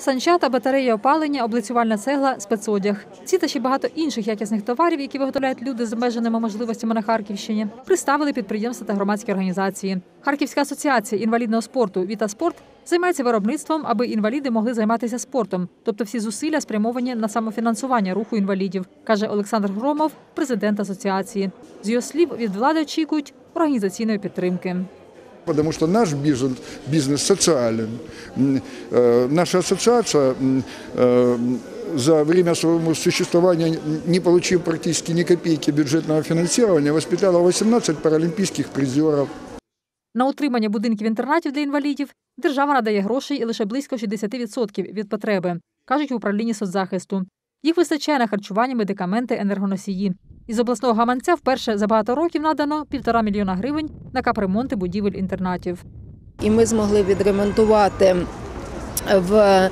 санчата, батарея опалення, облицювальна цегла, спецодяг. Ці та ще багато інших якісних товарів, які виготовляють люди з обмеженими можливостями на Харківщині, представили підприємства та громадські організації. Харківська асоціація інвалідного спорту Віта Спорт займається виробництвом, аби інваліди могли займатися спортом. Тобто всі зусилля спрямовані на самофінансування руху інвалідів, каже Олександр Громов, президент асоціації. З його слів від влади очікують організаційної підтримки. Потому что наш бизнес, бизнес социален. Э, Наша ассоциация э, за время своего существования, не получив практически ни копейки бюджетного финансирования, воспитала 18 паралимпийских призеров. На утримання будинків інтернатів для інвалідів держава надає грошей і лише близько 60% від потреби, кажуть в управлінні соцзахисту. Їх вистачає на харчування, медикаменти, енергоносії. Із обласного гаманця вперше за багато років надано півтора мільйона гривень на капремонти будівель інтернатів. і ми змогли відремонтувати в е,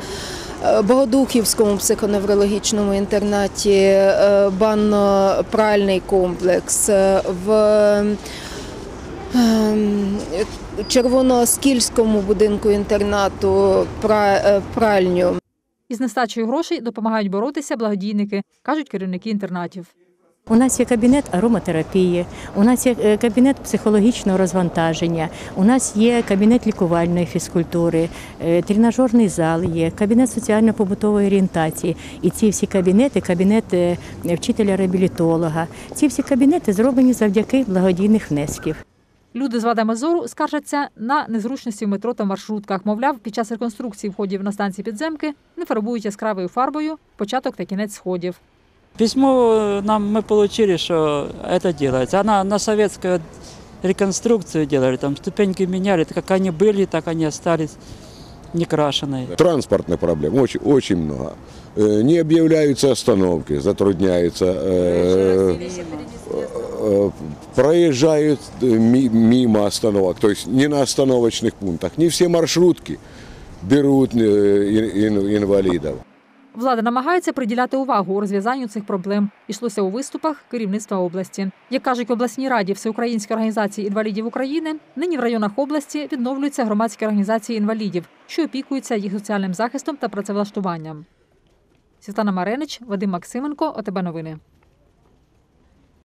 Богодухівському психоневрологічному інтернаті е, банно-пральний комплекс, е, в ем, Червонооскільському будинку інтернату пральню. Із нестачею грошей допомагають боротися благодійники, кажуть керівники інтернатів. У нас є кабінет ароматерапії, у нас є е, кабінет психологічного розвантаження, у нас є кабінет лікувальної фізкультури, е, тренажерний зал є, кабінет соціально-побутової орієнтації. І ці всі кабінети, кабінет е, вчителя-реабілітолога, ці всі кабінети зроблені завдяки благодійних внесків. Люди з вадами зору скаржаться на незручності в метро та маршрутках. Мовляв, під час реконструкції входів на станції підземки не фарбують яскравою фарбою початок та кінець сходів. Письмо э, нам мы получили, что это делается. Она на советскую реконструкцию делали, там ступеньки меняли, как они были, так они остались некрашенные. Транспортных проблем очень, очень много. Э, Не объявляются остановки, затрудняются. э, Проезжают ми- мимо остановок, то есть не на остановочных пунктах. Не все маршрутки берут ин- ин- инвалидов. Влада намагається приділяти увагу розв'язанню цих проблем. Ішлося у виступах керівництва області. Як кажуть в обласній раді Всеукраїнської організації інвалідів України, нині в районах області відновлюються громадські організації інвалідів, що опікуються їх соціальним захистом та працевлаштуванням. Світлана Маренич, Вадим Максименко, ОТБ Новини.